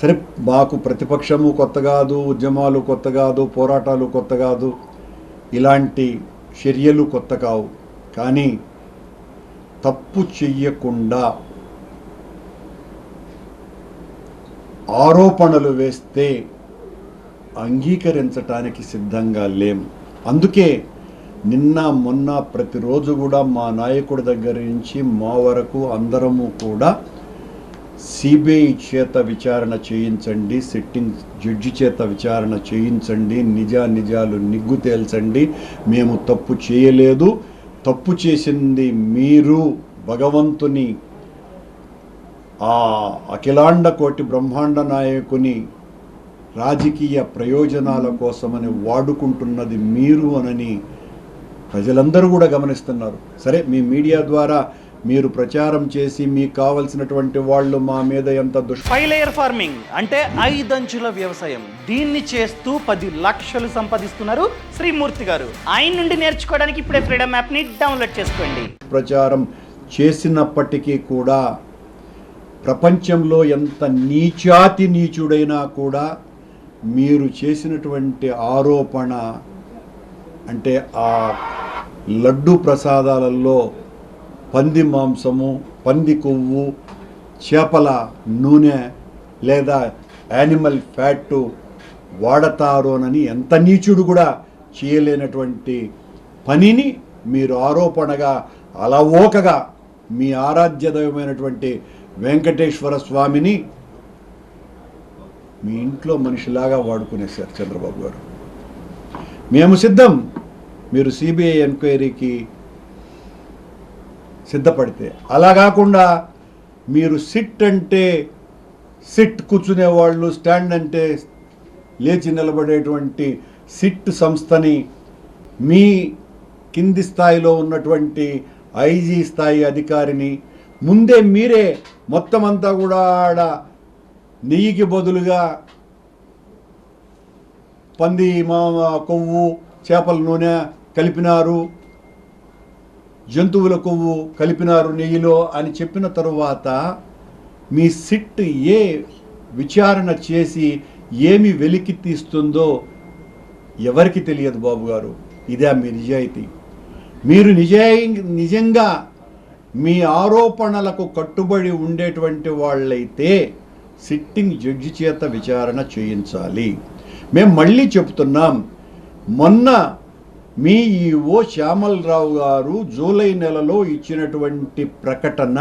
సరే మాకు ప్రతిపక్షము కొత్త కాదు ఉద్యమాలు కొత్త కాదు పోరాటాలు కొత్త కాదు ఇలాంటి చర్యలు కొత్త కావు. కానీ తప్పు చెయ్యకుండా ఆరోపణలు వేస్తే అంగీకరించటానికి సిద్ధంగా లేం. అందుకే నిన్న మొన్న ప్రతిరోజు కూడా మా నాయకుడి దగ్గర నుంచి మా వరకు అందరము కూడా సిబిఐ చేత విచారణ చేయించండి సిట్టింగ్ జడ్జి చేత విచారణ చేయించండి నిజా నిజాలు నిగ్గు తేల్చండి. మేము తప్పు చేయలేదు. తప్పు చేసింది మీరు భగవంతుని ఆ అఖిలాండ కోటి బ్రహ్మాండ నాయకుని రాజకీయ ప్రయోజనాల కోసమని వాడుకుంటున్నది మీరు అనని ప్రజలందరూ కూడా గమనిస్తున్నారు. సరే మీ మీడియా ద్వారా మీరు ప్రచారం చేసి మీకు కావలసినటువంటి వాళ్ళు మా మీద ఎంత దుష్ ఫైవ్ లేయర్ ఫార్మింగ్ అంటే ఐదంచుల వ్యవసాయం. దీన్ని చేస్తూ పది లక్షలు సంపాదిస్తున్నారు శ్రీమూర్తి గారు. ఆయన నుండి నేర్చుకోవడానికి ఇప్పుడే ఫ్రీడమ్ యాప్ని డౌన్లోడ్ చేసుకోండి. ప్రచారం చేసినప్పటికీ కూడా ప్రపంచంలో ఎంత నీచాతి నీచుడైనా కూడా మీరు చేసినటువంటి ఆరోపణ అంటే ఆ లడ్డు ప్రసాదాలలో పంది మాంసము పంది కొవ్వు చేపల నూనె లేదా యానిమల్ ఫ్యాట్ వాడతారోనని ఎంత నీచుడు కూడా చేయలేనటువంటి పనిని మీరు ఆరోపణగా అలవోకగా మీ ఆరాధ్యదైవమైనటువంటి వెంకటేశ్వర స్వామిని మీ ఇంట్లో మనిషిలాగా వాడుకునేశారు చంద్రబాబు గారు. మేము సిద్ధం. మీరు సిబిఐ ఎంక్వైరీకి సిద్ధపడితే. అలా కాకుండా మీరు సిట్ అంటే సిట్ కూర్చునే వాళ్ళు స్టాండ్ అంటే లేచి నిలబడేటువంటి సిట్ సంస్థని మీ కింది స్థాయిలో ఉన్నటువంటి ఐజీ స్థాయి అధికారిని ముందే మీరే మొత్తం అంతా కూడా ఆడ నెయ్యికి బదులుగా పంది మా కొవ్వు చేపల నూనె కలిపినారు. జంతువుల కొవ్వు కలిపినారు నెయ్యిలో అని చెప్పిన తరువాత మీ సిట్ ఏ విచారణ చేసి ఏమి వెలికి తీస్తుందో ఎవరికి తెలియదు బాబు గారు? ఇదే మీ నిజాయితీ. మీరు నిజాయి నిజంగా మీ ఆరోపణలకు కట్టుబడి ఉండేటువంటి వాళ్ళైతే సిట్టింగ్ జడ్జి చేత విచారణ చేయించాలి. మేము మళ్ళీ చెప్తున్నాం మొన్న మీ ఈఓ శ్యామలరావు గారు జూలై నెలలో ఇచ్చినటువంటి ప్రకటన.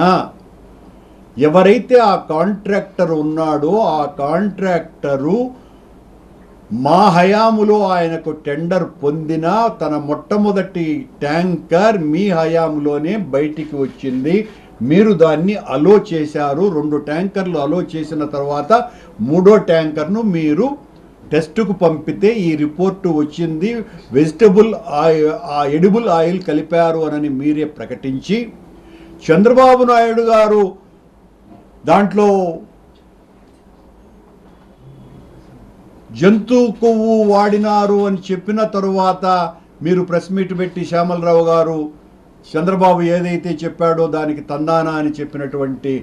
ఎవరైతే ఆ కాంట్రాక్టర్ ఉన్నాడో ఆ కాంట్రాక్టరు మా హయాములో ఆయనకు టెండర్ పొందిన తన మొట్టమొదటి ట్యాంకర్ మీ హయాములోనే బయటికి వచ్చింది. మీరు దాన్ని అలో చేశారు. రెండు ట్యాంకర్లు అలో చేసిన తర్వాత మూడో ట్యాంకర్ను మీరు టెస్టుకు పంపితే ఈ రిపోర్టు వచ్చింది. వెజిటబుల్ ఆ ఎడిబుల్ ఆయిల్ కలిపారు అని మీరే ప్రకటించి చంద్రబాబు నాయుడు గారు దాంట్లో జంతు కొవ్వు వాడినారు అని చెప్పిన తరువాత మీరు ప్రెస్ మీట్ పెట్టి శ్యామలరావు గారు చంద్రబాబు ఏదైతే చెప్పాడో దానికి తందానా అని చెప్పినటువంటి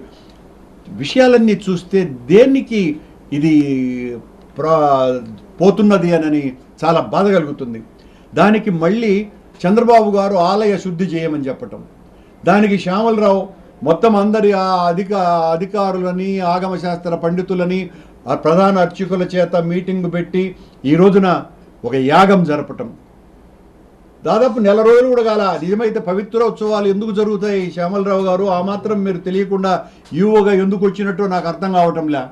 విషయాలన్నీ చూస్తే దేనికి ఇది పోతున్నది అనని చాలా బాధ కలుగుతుంది. దానికి మళ్ళీ చంద్రబాబు గారు ఆలయ శుద్ధి చేయమని చెప్పటం. దానికి శ్యామలరావు మొత్తం అందరి ఆ అధిక అధికారులని ఆగమశాస్త్ర పండితులని ఆ ప్రధాన అర్చకుల చేత మీటింగ్ పెట్టి ఈ రోజున ఒక యాగం జరపటం. దాదాపు నెల రోజులు కూడా కాల నిజమైతే పవిత్ర ఉత్సవాలు ఎందుకు జరుగుతాయి? శ్యామలరావు గారు ఆ మాత్రం మీరు తెలియకుండా ఈవోగా ఎందుకు వచ్చినట్టు నాకు అర్థం కావటంలే.